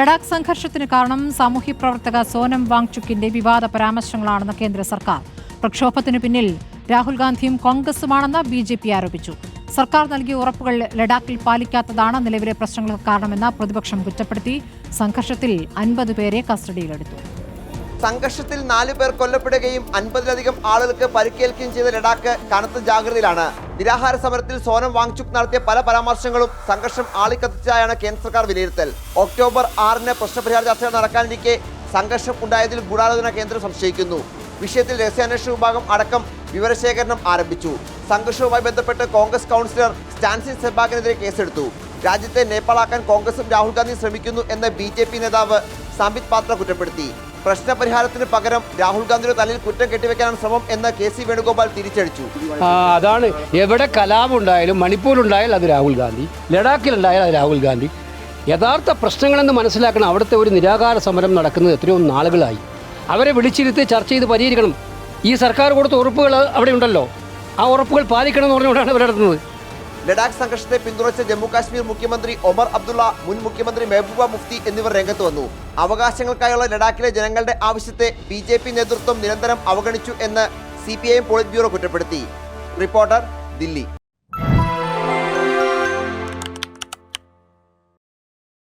ലഡാക്ക് സംഘർഷത്തിന് കാരണം സാമൂഹ്യ പ്രവർത്തക സോനം വാങ്ചുക്കിന്റെ വിവാദ പരാമർശങ്ങളാണെന്ന് കേന്ദ്ര സർക്കാർ. പ്രക്ഷോഭത്തിന് പിന്നിൽ രാഹുൽ ഗാന്ധിയും കോൺഗ്രസുമാണെന്ന് ബി ജെ പി ആരോപിച്ചു. സർക്കാർ നൽകിയ ഉറപ്പുകൾ ലഡാക്കിൽ പാലിക്കാത്തതാണ് നിലവിലെ പ്രശ്നങ്ങൾക്ക് കാരണമെന്ന് പ്രതിപക്ഷം കുറ്റപ്പെടുത്തി. സംഘർഷത്തിൽ അൻപത് പേരെ കസ്റ്റഡിയിലെടുത്തു. സംഘർഷത്തിൽ നാല് പേർ കൊല്ലപ്പെടുകയും അൻപതിലധികം ആളുകൾക്ക് പരിക്കേൽക്കുകയും ചെയ്ത ലഡാക്ക് കനത്ത ജാഗ്രതയിലാണ്. നിരാഹാര സമരത്തിൽ സോനം വാങ്ചുക് നടത്തിയ പല പരാമർശങ്ങളും സംഘർഷം ആളിക്കത്തിച്ചതായാണ് കേന്ദ്ര സർക്കാർ വിലയിരുത്തൽ. ഒക്ടോബർ ആറിന് പ്രശ്നപരിഹാര ചർച്ച നടക്കാനിരിക്കെ സംഘർഷം ഉണ്ടായതിൽ ഗൂഢാലോചന കേന്ദ്രം സംശയിക്കുന്നു. വിഷയത്തിൽ രഹസ്യാന്വേഷണ വിഭാഗം അടക്കം വിവരശേഖരണം ആരംഭിച്ചു. സംഘർഷവുമായി ബന്ധപ്പെട്ട് കോൺഗ്രസ് കൗൺസിലർ സ്റ്റാൻസി സെബാഗിനെതിരെ കേസെടുത്തു. രാജ്യത്തെ നേപ്പാളാക്കാൻ കോൺഗ്രസും രാഹുൽ ഗാന്ധി ശ്രമിക്കുന്നു എന്ന് ബി നേതാവ് സംബിത് പാത്ര കുറ്റപ്പെടുത്തി. പ്രശ്നപരിഹാരത്തിന് പകരം രാഹുൽ ഗാന്ധിയുടെ തലയിൽ കുറ്റം കെട്ടിവെക്കാനാണ് ശ്രമം എന്ന് കെ സി വേണുഗോപാൽ തിരിച്ചടിച്ചു. അതാണ്. എവിടെ കലാപുണ്ടായാലും മണിപ്പൂരുണ്ടായാലും അത് രാഹുൽ ഗാന്ധി. ലഡാക്കിലുണ്ടായാലും അത് രാഹുൽ ഗാന്ധി. യഥാർത്ഥ പ്രശ്നങ്ങളെന്ന് മനസ്സിലാക്കണം അവിടുത്തെ ഒരു നിരാകാര സമരം നടക്കുന്നത് എത്രയോ നാളുകളായി. അവരെ വിളിച്ചിരുത്തി ചർച്ച ചെയ്ത് പരിഹരിക്കണം. ഈ സർക്കാർ കൊടുത്ത ഉറപ്പുകൾ അവിടെ ഉണ്ടല്ലോ. ആ ഉറപ്പുകൾ പാലിക്കണം എന്ന് പറഞ്ഞുകൊണ്ടാണ് ഇവർ നടത്തുന്നത്. ലഡാക്ക് സംഘർഷത്തെ പിന്തുണച്ച ജമ്മു കാശ്മീർ മുഖ്യമന്ത്രി ഒമർ അബ്ദുള്ള മുൻ മുഖ്യമന്ത്രി മെഹബൂബ മുഫ്തി എന്നിവർ രംഗത്ത് വന്നു. അവകാശങ്ങൾക്കായുള്ള ലഡാക്കിലെ ജനങ്ങളുടെ ആവശ്യത്തെ ബി ജെ പി നേതൃത്വം നിരന്തരം അവഗണിച്ചു എന്ന് C P I M polit bureau കുറ്റപ്പെടുത്തി. റിപ്പോർട്ടർ ദില്ലി.